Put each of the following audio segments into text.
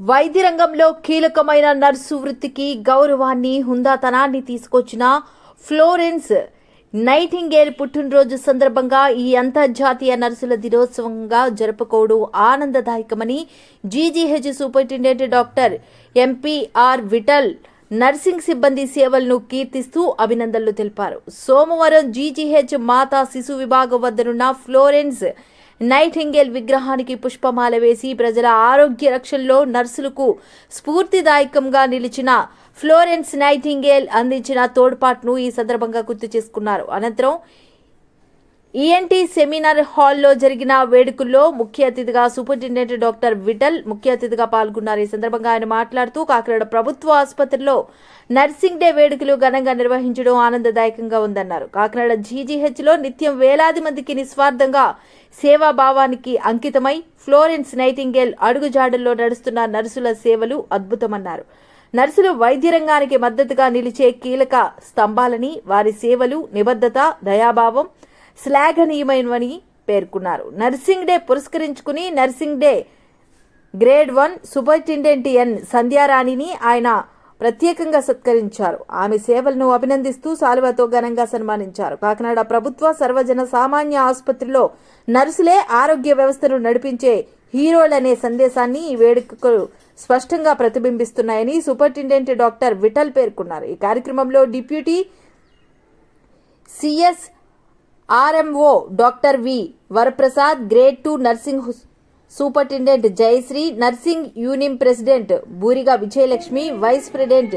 వైద్య రంగంలో కీలకమైన నర్సు వృత్తికి గౌరవాన్ని హుందాతనాన్ని తీసుకొచ్చిన ఫ్లోరెన్స్ నైటింగేల్ పుట్టినరోజు సందర్భంగా ఈ అంతర్జాతీయ నర్సుల దినోత్సవంగా జరుపుకోవడం ఆనందదాయకమని GGH superintendent doctor MPR Vittal nursing సిబ్బంది సేవలను కీర్తిస్తూ అభినందనలు తెలిపారు. సోమవారం జీజీహెచ్ మాతా శిశు విభాగం వద్దనున్న ఫ్లోరెన్స్ నైటింగేల్ విగ్రహానికి పుష్పమాల వేసి ప్రజల ఆరోగ్య రక్షణలో నర్సులకు స్ఫూర్తిదాయకంగా నిలిచిన ఫ్లోరెన్స్ నైటింగేల్ అందించిన తోడ్పాటును ఈ సందర్భంగా గుర్తు చేసుకున్నారు. అనంతరం ఈఎన్టీ సెమినార్ హాల్లో జరిగిన వేడుకల్లో ముఖ్య అతిథిగా సూపరింటెండెంట్ డాక్టర్ విఠల్ ముఖ్య అతిథిగా పాల్గొన్నారు. ఈ సందర్భంగా ఆయన మాట్లాడుతూ కాకినాడ ప్రభుత్వ ఆసుపత్రిలో నర్సింగ్ డే వేడుకలు ఘనంగా నిర్వహించడం ఆనందదాయకంగా ఉందన్నారు. కాకినాడ జీజీహెచ్లో నిత్యం వేలాది మందికి నిస్వార్థంగా సేవాభావానికి అంకితమై ఫ్లోరెన్స్ నైటింగేల్ అడుగుజాడల్లో నడుస్తున్న నర్సుల సేవలు అద్భుతమన్నారు. నర్సులు వైద్య రంగానికి మద్దతుగా నిలిచే కీలక స్తంభాలని వారి సేవలు నిబద్ధత దయాభావం శ్లాఘనీయమైనవని పేర్కొన్నారు. నర్సింగ్ డే పురస్కరించుకుని nursing day grade one superintendent N సంధ్యారాణిని ఆయన ప్రత్యేకంగా సత్కరించారు. ఆమె సేవలను అభినందిస్తూ సాలువతో ఘనంగా సన్మానించారు. కాకినాడ ప్రభుత్వ సర్వజన సామాన్య ఆసుపత్రిలో నర్సులే ఆరోగ్య వ్యవస్థను నడిపించే హీరోలనే సందేశాన్ని ఈ వేడుకకు స్పష్టంగా ప్రతిబింబిస్తున్నాయని సూపరింటెండెంట్ డాక్టర్ విఠల్ పేర్కొన్నారు. ఈ కార్యక్రమంలో deputy CS RMO doctor V Varaprasad grade two nursing superintendent Jayashree nursing union president Buriga Vijayalakshmi vice president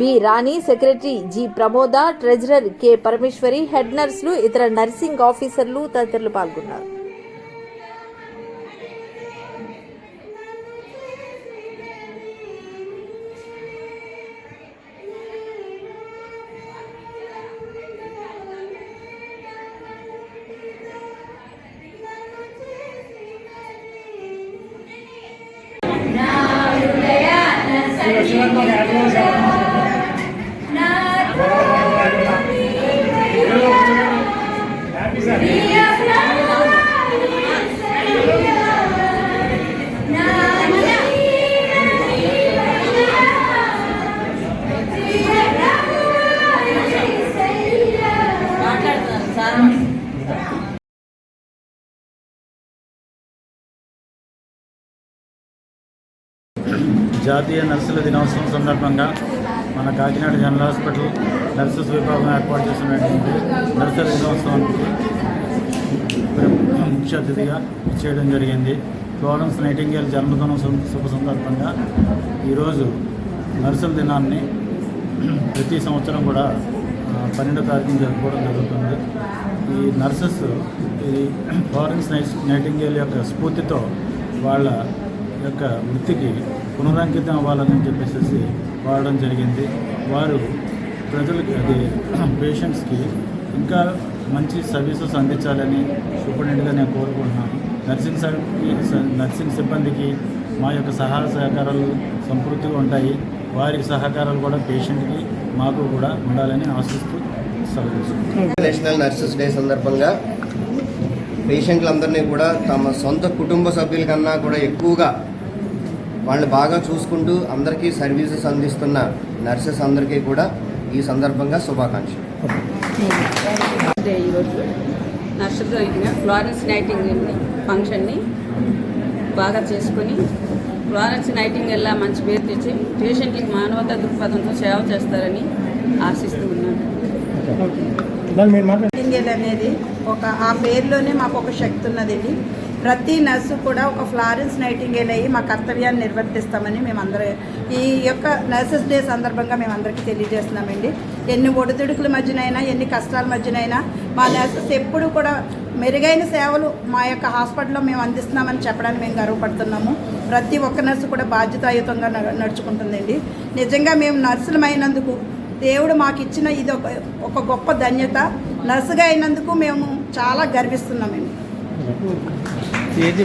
B Rani secretary G Pramoda treasurer K Parameshwari head నర్సులు ఇతర నర్సింగ్ ఆఫీసర్లు తదితరులు పాల్గొన్నారు. జాతీయ నర్సుల దినోత్సవం సందర్భంగా మన కాకినాడ జనరల్ హాస్పిటల్ నర్సెస్ విభాగం ఏర్పాటు చేసినటువంటి నర్సుల దినోత్సవానికి ముఖ్య అతిథిగా చేయడం జరిగింది. ఫ్లోరెన్స్ నైటింగేల్ జన్మదినం శుభ సందర్భంగా ఈరోజు నర్సుల దినాన్ని ప్రతి సంవత్సరం కూడా పన్నెండో తారీఖున జరుపుకోవడం జరుగుతుంది. ఈ నర్సెస్ ఈ ఫ్లోరెన్స్ నైటింగేల్ యొక్క స్ఫూర్తితో వాళ్ళ యొక్క వృత్తికి పునరాంకితం అవ్వాలని చెప్పేసి వాడడం జరిగింది. వారు ప్రజలకి అది పేషెంట్స్కి ఇంకా మంచి సర్వీసెస్ అందించాలని సూపరింటెండెంట్గా నేను కోరుకుంటున్నాను. నర్సింగ్ సర్- నర్సింగ్ సిబ్బందికి మా యొక్క సహాయ సహకారాలు సంపూర్తిగా ఉంటాయి. వారికి సహకారాలు కూడా పేషెంట్కి మాకు కూడా ఉండాలని ఆశిస్తూ సెలవు నేషనల్ నర్సెస్ డే సందర్భంగా పేషెంట్లందరినీ కూడా తమ సొంత కుటుంబ సభ్యుల కన్నా కూడా ఎక్కువగా వాళ్ళని బాగా చూసుకుంటూ అందరికీ సర్వీసెస్ అందిస్తున్న నర్సెస్ అందరికీ కూడా ఈ సందర్భంగా శుభాకాంక్షలు. ఈరోజు ఫ్లోరెన్స్ నైటింగ్ ఫంక్షన్ని బాగా చేసుకొని ఫ్లోరెన్స్ నైటింగ్ ఎలా మంచి పేరు తెచ్చి పేషెంట్లకు మానవతా దృక్పథంతో సేవ చేస్తారని ఆశిస్తూ ఉన్నాను. అనేది ఒక ఆ పేరులోనే మాకు ఒక శక్తి ఉన్నదండి. ప్రతి నర్సు కూడా ఒక ఫ్లారెన్స్ నైటింగేల్ అయ్యి మా కర్తవ్యాన్ని నిర్వర్తిస్తామని మేమందరం ఈ యొక్క నర్సెస్ డే సందర్భంగా మేము అందరికీ తెలియజేస్తున్నామండి. ఎన్ని ఒడిదుడుకుల మధ్యనైనా ఎన్ని కష్టాల మధ్యనైనా మా నర్సెస్ ఎప్పుడు కూడా మెరుగైన సేవలు మా యొక్క హాస్పిటల్లో మేము అందిస్తున్నామని చెప్పడానికి మేము గర్వపడుతున్నాము. ప్రతి ఒక్క నర్సు కూడా బాధ్యతాయుతంగా న- నడుచుకుంటుందండి. నిజంగా మేము నర్సులమైనందుకు దేవుడు మాకు ఇచ్చిన ఇది ఒక ఒక గొప్ప ధన్యత. నర్సుగా అయినందుకు మేము చాలా గర్విస్తున్నామండి. 嗯。姐姐